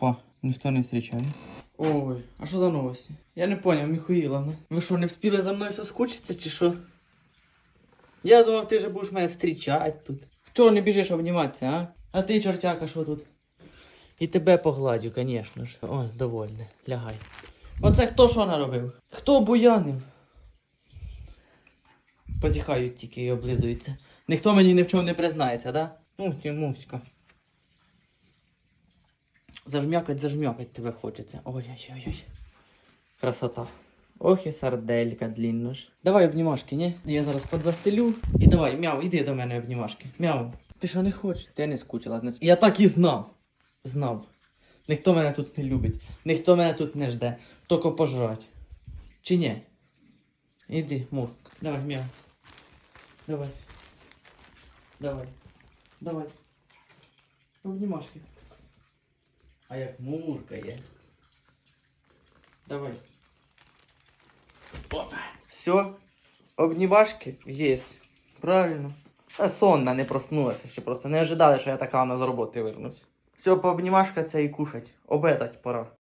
Опа, ніхто не зустрічає. Ой, а що за новості? Я не поняв, Міхуїловна. Ви що, не встигли за мною соскучитися чи що? Я думав, ти вже будеш мене зустрічати тут. Чого не біжиш обніматися, а? А ти, чортяка, що тут? І тебе погладю, звісно ж. О, довольне. Лягай. Оце хто що наробив? Хто буянив? Позіхають тільки і облизуються. Ніхто мені ні в чому не признається, да? Ну, Тімуська. Зажмякать, зажмякать тебе хочеться. Ой-ой-ой. Красота. Ох і сарделька длінна ж. Давай обнімашки, ні? Я зараз подзастелю. І давай, мяу, іди до мене обнімашки. Мяу. Ти що не хочеш? Ти не скучила, значить. Я так і знав. Знав. Ніхто мене тут не любить. Ніхто мене тут не жде. Тільки пожрать. Чи ні? Іди, мурк. Давай, мяу. Давай. Давай. Давай. Обнімашки. А як муркає. Давай. Опа. Все. Обнімашки есть. Правильно. Та сонна не проснулася ще просто. Не ожидали, що я так рано з роботи вернусь. Все, пообнімашка це і кушать. Обедать пора.